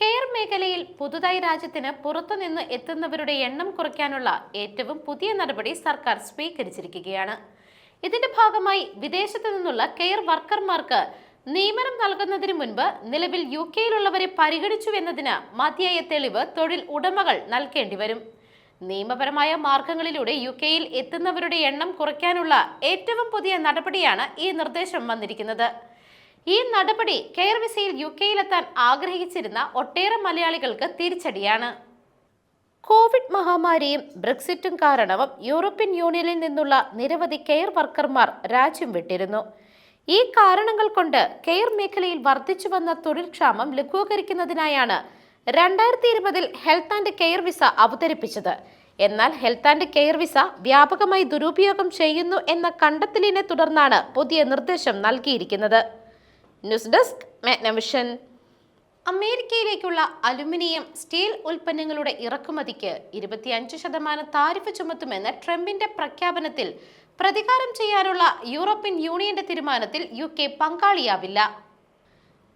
Care മേഖലയിൽ പുതുതായി രാജ്യത്തിന് പുറത്തുനിന്ന് എത്തുന്നവരുടെ എണ്ണം കുറയ്ക്കാനുള്ള ഏറ്റവും പുതിയ നടപടി സർക്കാർ സ്വീകരിച്ചിരിക്കുകയാണ്. ഇതിന്റെ ഭാഗമായി വിദേശത്തു നിന്നുള്ള കെയർ വർക്കർമാർക്ക് നിയമനം നൽകുന്നതിന് മുൻപ് നിലവിൽ യു കെയിലുള്ളവരെ പരിഗണിച്ചു എന്നതിന് മതിയായ തെളിവ് തൊഴിൽ ഉടമകൾ നൽകേണ്ടി വരും. നിയമപരമായ മാർഗങ്ങളിലൂടെ യു കെയിൽ എത്തുന്നവരുടെ എണ്ണം കുറയ്ക്കാനുള്ള ഏറ്റവും പുതിയ നടപടിയാണ് ഈ നിർദ്ദേശം വന്നിരിക്കുന്നത്. ഈ നടപടി കെയർ വിസയിൽ യു കെയിലെത്താൻ ആഗ്രഹിച്ചിരുന്ന ഒട്ടേറെ മലയാളികൾക്ക് തിരിച്ചടിയാണ്. കോവിഡ് മഹാമാരിയും ബ്രെക്സിറ്റും കാരണവും യൂറോപ്യൻ യൂണിയനിൽ നിന്നുള്ള നിരവധി കെയർ വർക്കർമാർ രാജ്യം വിട്ടിരുന്നു. ഈ കാരണങ്ങൾ കൊണ്ട് കെയർ മേഖലയിൽ വർദ്ധിച്ചു വന്ന തൊഴിൽ ക്ഷാമം ലഘൂകരിക്കുന്നതിനായാണ് രണ്ടായിരത്തി ഇരുപതിൽ ഹെൽത്ത് ആൻഡ് കെയർ വിസ അവതരിപ്പിച്ചത്. എന്നാൽ ഹെൽത്ത് ആൻഡ് കെയർ വിസ വ്യാപകമായി ദുരുപയോഗം ചെയ്യുന്നു എന്ന കണ്ടെത്തലിനെ തുടർന്നാണ് പുതിയ നിർദ്ദേശം നൽകിയിരിക്കുന്നത്. News desk Magnavision. അമേരിക്കയിലേക്കുള്ള aluminium steel ഉൽപ്പന്നങ്ങളുടെ ഇറക്കുമതിക്ക് ഇരുപത്തിയഞ്ച് ശതമാനം താരിഫ് ചുമത്തുമെന്ന് ട്രംപിന്റെ പ്രഖ്യാപനത്തിൽ പ്രതികാരം ചെയ്യാനുള്ള യൂറോപ്യൻ യൂണിയന്റെ തീരുമാനത്തിൽ യു കെ പങ്കാളിയാവില്ല.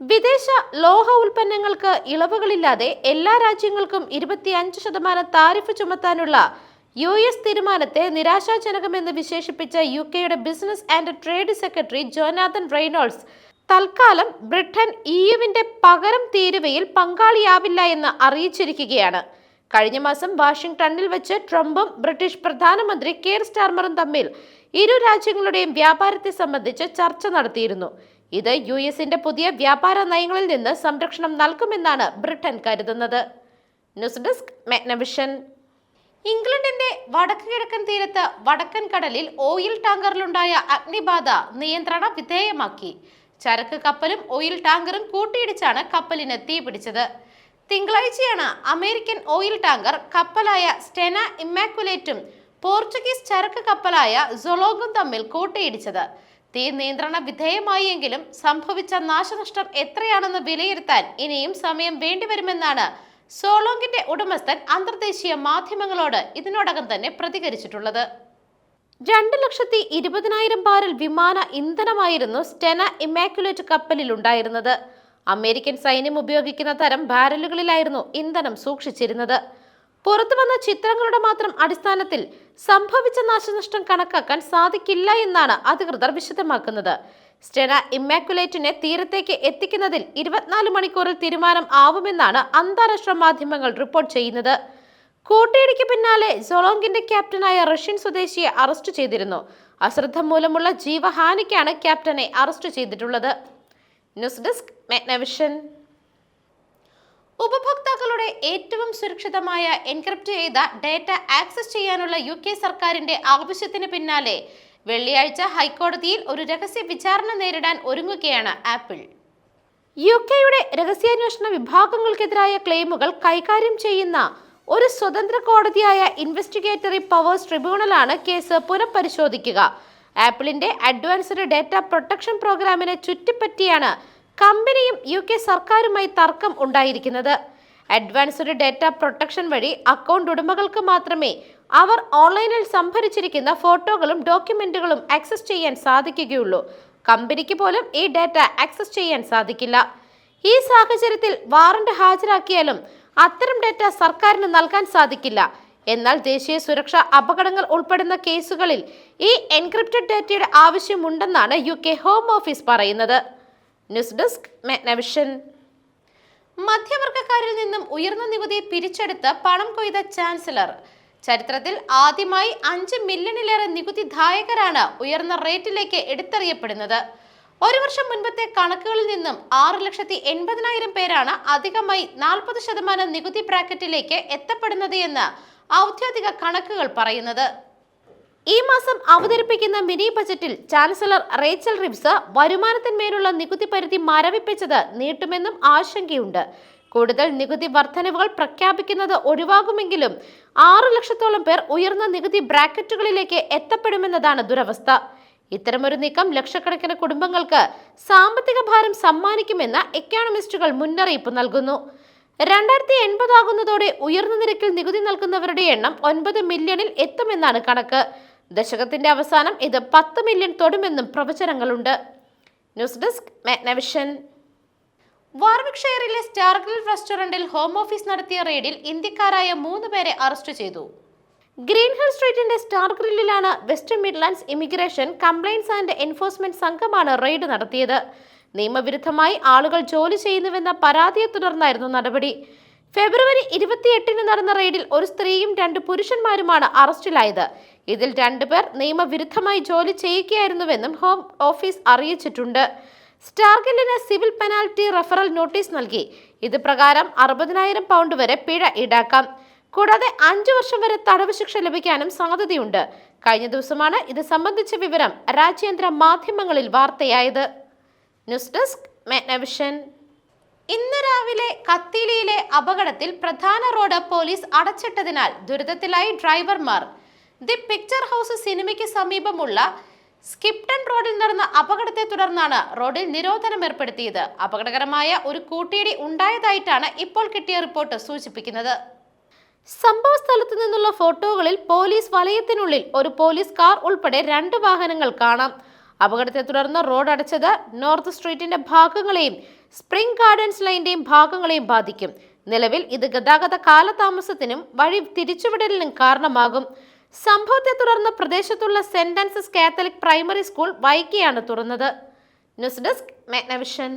വിദേശ ലോഹ ഉൽപ്പന്നങ്ങൾക്ക് ഇളവുകളില്ലാതെ എല്ലാ രാജ്യങ്ങൾക്കും ഇരുപത്തിയഞ്ച് ശതമാനം താരിഫ് ചുമത്താനുള്ള യു എസ് തീരുമാനത്തെ നിരാശാജനകമെന്ന് വിശേഷിപ്പിച്ച യു കെയുടെ business and trade secretary Jonathan Reynolds തൽക്കാലം ബ്രിട്ടൻ ഇയുവിന്റെ പകരം തീരുവയിൽ പങ്കാളിയാവില്ല എന്ന് അറിയിച്ചിരിക്കുകയാണ്. കഴിഞ്ഞ മാസം വാഷിംഗ്ടണിൽ വെച്ച് ട്രംപും ബ്രിട്ടീഷ് പ്രധാനമന്ത്രി കെയർ സ്റ്റാർമറും തമ്മിൽ ഇരു രാജ്യങ്ങളുടെയും വ്യാപാരത്തെ സംബന്ധിച്ച് ചർച്ച നടത്തിയിരുന്നു. ഇത് യു എസിന്റെ പുതിയ വ്യാപാര നയങ്ങളിൽ നിന്ന് സംരക്ഷണം നൽകുമെന്നാണ് ബ്രിട്ടൻ കരുതുന്നത്. ന്യൂസ് ഡെസ്ക് മാഗ്നവിഷൻ ഇംഗ്ലണ്ടിന്റെ വടക്ക് കിഴക്കൻ തീരത്ത് വടക്കൻ കടലിൽ ഓയിൽ ടാങ്കറിലുണ്ടായ അഗ്നിബാധ നിയന്ത്രണ വിധേയമാക്കി. ചരക്ക് കപ്പലും ഓയിൽ ടാങ്കറും കൂട്ടിയിടിച്ചാണ് കപ്പലിന് തീപിടിച്ചത് തിങ്കളാഴ്ചയാണ് അമേരിക്കൻ ഓയിൽ ടാങ്കർ കപ്പലായ സ്റ്റെന ഇമ്മാക്കുലേറ്റും പോർച്ചുഗീസ് ചരക്ക് കപ്പലായ സൊളോഗും തമ്മിൽ കൂട്ടിയിടിച്ചത്. തീ നിയന്ത്രണ വിധേയമായെങ്കിലും സംഭവിച്ച നാശനഷ്ടം എത്രയാണെന്ന് വിലയിരുത്താൻ ഇനിയും സമയം വേണ്ടിവരുമെന്നാണ് സോളോങ്കിന്റെ ഉടമസ്ഥൻ അന്തർദേശീയ മാധ്യമങ്ങളോട് ഇതിനോടകം തന്നെ പ്രതികരിച്ചിട്ടുള്ളത്. രണ്ട് ലക്ഷത്തി ഇരുപതിനായിരം ബാരൽ വിമാന ഇന്ധനമായിരുന്നു സ്റ്റെന ഇമാക്കുലേറ്റ് കപ്പലിൽ ഉണ്ടായിരുന്നത് അമേരിക്കൻ സൈന്യം ഉപയോഗിക്കുന്ന തരം ബാരലുകളിലായിരുന്നു ഇന്ധനം സൂക്ഷിച്ചിരുന്നത്. പുറത്തു വന്ന ചിത്രങ്ങളുടെ മാത്രം അടിസ്ഥാനത്തിൽ സംഭവിച്ച നാശനഷ്ടം കണക്കാക്കാൻ സാധിക്കില്ല എന്നാണ് അധികൃതർ വിശദമാക്കുന്നത്. സ്റ്റെന ഇമ്മാക്കുലേറ്റിനെ തീരത്തേക്ക് എത്തിക്കുന്നതിൽ ഇരുപത്തിനാല് മണിക്കൂറിൽ തീരുമാനം ആവുമെന്നാണ് അന്താരാഷ്ട്ര മാധ്യമങ്ങൾ റിപ്പോർട്ട് ചെയ്യുന്നത്. കൂട്ടിയിടിക്ക് പിന്നാലെ സോളോങ്കിന്റെ ക്യാപ്റ്റനായ റഷ്യൻ സ്വദേശിയെ അറസ്റ്റ് ചെയ്തിരുന്നു. അശ്രദ്ധ മൂലമുള്ള ജീവഹാനിക്കാണ് ക്യാപ്റ്റനെ അറസ്റ്റ് ചെയ്തിട്ടുള്ളത്. News desk Magnavision. ഉപഭോക്താക്കളുടെ ഏറ്റവും സുരക്ഷിതമായ എൻക്രിപ്റ്റ് ചെയ്ത ഡേറ്റ ആക്സസ് ചെയ്യാനുള്ള യു കെ സർക്കാരിന്റെ ആവശ്യത്തിന് പിന്നാലെ വെള്ളിയാഴ്ച ഹൈക്കോടതിയിൽ ഒരു രഹസ്യ വിചാരണ നേരിടാൻ ഒരുങ്ങുകയാണ് ആപ്പിൾ. യു കെയുടെ രഹസ്യാന്വേഷണ വിഭാഗങ്ങൾക്കെതിരായ ക്ലെയിമുകൾ കൈകാര്യം ചെയ്യുന്ന ഒരു സ്വതന്ത്ര കോടതിയായ ഇൻവെസ്റ്റിഗേറ്ററി പവേഴ്സ് ട്രിബ്യൂണലാണ് കേസ് പുനഃപരിശോധിക്കുക. ആപ്പിളിന്റെ അഡ്വാൻസ്ഡ് ഡേറ്റ പ്രൊട്ടക്ഷൻ പ്രോഗ്രാമിനെ ചുറ്റിപ്പറ്റിയാണ് കമ്പനിയും യു കെ സർക്കാരുമായി തർക്കം ഉണ്ടായിരിക്കുന്നത്. അഡ്വാൻസ്ഡ് ഡേറ്റ പ്രൊട്ടക്ഷൻ വഴി അക്കൗണ്ട് ഉടമകൾക്ക് മാത്രമേ അവർ ഓൺലൈനിൽ സംഭരിച്ചിരിക്കുന്ന ഫോട്ടോകളും ഡോക്യുമെന്റുകളും ആക്സസ് ചെയ്യാൻ സാധിക്കുകയുള്ളൂ. കമ്പനിക്ക് പോലും ഈ ഡേറ്റ ആക്സസ് ചെയ്യാൻ സാധിക്കില്ല. ഈ സാഹചര്യത്തിൽ വാറണ്ട് ഹാജരാക്കിയാലും അത്തരം ഡേറ്റ സർക്കാരിന് നൽകാൻ സാധിക്കില്ല. എന്നാൽ ദേശീയ സുരക്ഷ അപകടങ്ങൾ ഉൾപ്പെടുന്ന കേസുകളിൽ ഈ എൻക്രിപ്റ്റഡ് ഡേറ്റയുടെ ആവശ്യമുണ്ടെന്നാണ് യു കെ ഹോം ഓഫീസ് പറയുന്നത്. News desk Magnavision. മധ്യവർഗക്കാരിൽ നിന്നും ഉയർന്ന നികുതി പിരിച്ചെടുത്ത് പണം കൊയ്ത ചാൻസലർ. ചരിത്രത്തിൽ ആദ്യമായി അഞ്ച് മില്യണിലേറെ നികുതിദായകരാണ് ഉയർന്ന റേറ്റിലേക്ക് എടുത്തെറിയപ്പെടുന്നത്. ഒരു വർഷം മുൻപത്തെ കണക്കുകളിൽ നിന്നും ആറ് ലക്ഷത്തി എൺപതിനായിരം പേരാണ് അധികമായി നാൽപ്പത് ശതമാനം നികുതി ബ്രാക്കറ്റിലേക്ക് എത്തപ്പെടുന്നത് എന്ന് ഔദ്യോഗിക കണക്കുകൾ പറയുന്നത്. ഈ മാസം അവതരിപ്പിക്കുന്ന മിനി ബജറ്റിൽ ചാൻസലർ റേച്ചൽ റിബ്സ് വരുമാനത്തിന്മേലുള്ള നികുതി പരിധി മരവിപ്പിച്ചത് നീട്ടുമെന്നും ആശങ്കയുണ്ട്. കൂടുതൽ നികുതി വർധനവുകൾ പ്രഖ്യാപിക്കുന്നത് ഒഴിവാകുമെങ്കിലും ആറു ലക്ഷത്തോളം പേർ ഉയർന്ന നികുതി ബ്രാക്കറ്റുകളിലേക്ക് എത്തപ്പെടുമെന്നതാണ് ദുരവസ്ഥ. ഇത്തരമൊരു നീക്കം ലക്ഷക്കണക്കിന് കുടുംബങ്ങൾക്ക് സാമ്പത്തിക ഭാരം സമ്മാനിക്കുമെന്ന് എക്കോണമിസ്റ്റുകൾ മുന്നറിയിപ്പ് നൽകുന്നു. രണ്ടായിരത്തി എൺപതാകുന്നതോടെ ഉയർന്ന നിരക്കിൽ നികുതി നൽകുന്നവരുടെ എണ്ണം ഒൻപത് മില്യണിൽ എത്തുമെന്നാണ് കണക്ക്. ദശകത്തിന്റെ അവസാനം ഇത് പത്ത് മില്യൺ തൊടുമെന്നും പ്രവചനങ്ങളുണ്ട്. News desk Magnavision. വാർവിക്ഷയറിലെ സ്റ്റാർഗിൽ റെസ്റ്റോറന്റിൽ ഹോം ഓഫീസ് നടത്തിയ റെയ്ഡിൽ ഇന്ത്യക്കാരായ മൂന്ന് പേരെ അറസ്റ്റ് ചെയ്തു. ഗ്രീൻ ഹിൽ സ്ട്രീറ്റിന്റെ star ഗ്രില്ലിലാണ് West Midlands immigration compliance and enforcement സംഘമാണ് റെയ്ഡ് നടത്തിയത്. നിയമവിരുദ്ധമായി ആളുകൾ ജോലി ചെയ്യുന്നുവെന്ന പരാതിയെ തുടർന്നായിരുന്നു നടപടി. ഫെബ്രുവരി ഇരുപത്തിയെട്ടിന് നടന്ന റെയ്ഡിൽ ഒരു സ്ത്രീയും രണ്ട് പുരുഷന്മാരുമാണ് അറസ്റ്റിലായത്. ഇതിൽ രണ്ടുപേർ നിയമവിരുദ്ധമായി ജോലി ചെയ്യുകയായിരുന്നുവെന്നും ഹോം ഓഫീസ് അറിയിച്ചിട്ടുണ്ട്. സ്റ്റാർഗില്ലിന് സിവിൽ പെനാൽറ്റി റഫറൽ നോട്ടീസ് നൽകി. ഇത് പ്രകാരം അറുപതിനായിരം പൗണ്ട് വരെ പിഴ ഈടാക്കാം. കൂടാതെ അഞ്ചു വർഷം വരെ തടവ് ശിക്ഷ ലഭിക്കാനും സാധ്യതയുണ്ട്. കഴിഞ്ഞ ദിവസമാണ് ഇത് സംബന്ധിച്ച വിവരം രാജ്യാന്തര മാധ്യമങ്ങളിൽ വാർത്തയായത്. ന്യൂസ് ഡെസ്ക് മെഗ്നവിഷൻ ഇന്ന് രാവിലെ കത്തിലിയിലെ അപകടത്തിൽ പ്രധാന റോഡ് പോലീസ് അടച്ചിട്ടതിനാൽ ദുരിതത്തിലായി ഡ്രൈവർമാർ. ദി പിക്ചർ ഹൗസ് സിനിമയ്ക്ക് സമീപമുള്ള സ്കിപ്റ്റൺ റോഡിൽ നടന്ന അപകടത്തെ തുടർന്നാണ് റോഡിൽ നിരോധനം ഏർപ്പെടുത്തിയത്. അപകടകരമായ ഒരു കൂട്ടിയിടി ഉണ്ടായതായിട്ടാണ് ഇപ്പോൾ കിട്ടിയ റിപ്പോർട്ട് സൂചിപ്പിക്കുന്നത്. സംഭവ സ്ഥലത്തു നിന്നുള്ള ഫോട്ടോകളിൽ പോലീസ് വലയത്തിനുള്ളിൽ ഒരു പോലീസ് കാർ ഉൾപ്പെടെ രണ്ട് വാഹനങ്ങൾ കാണാം. അപകടത്തെ തുടർന്ന് റോഡ് അടച്ചത് നോർത്ത് സ്ട്രീറ്റിന്റെ ഭാഗങ്ങളെയും സ്പ്രിംഗ് ഗാർഡൻസ് ലൈന്റെയും ഭാഗങ്ങളെയും ബാധിക്കും. നിലവിൽ ഇത് ഗതാഗത കാലതാമസത്തിനും വഴി തിരിച്ചുവിടലിനും കാരണമാകും. സംഭവത്തെ തുടർന്ന് പ്രദേശത്തുള്ള saint Anne's Catholic primary school വൈകിയാണ് തുറന്നത്. News desk Magnavision.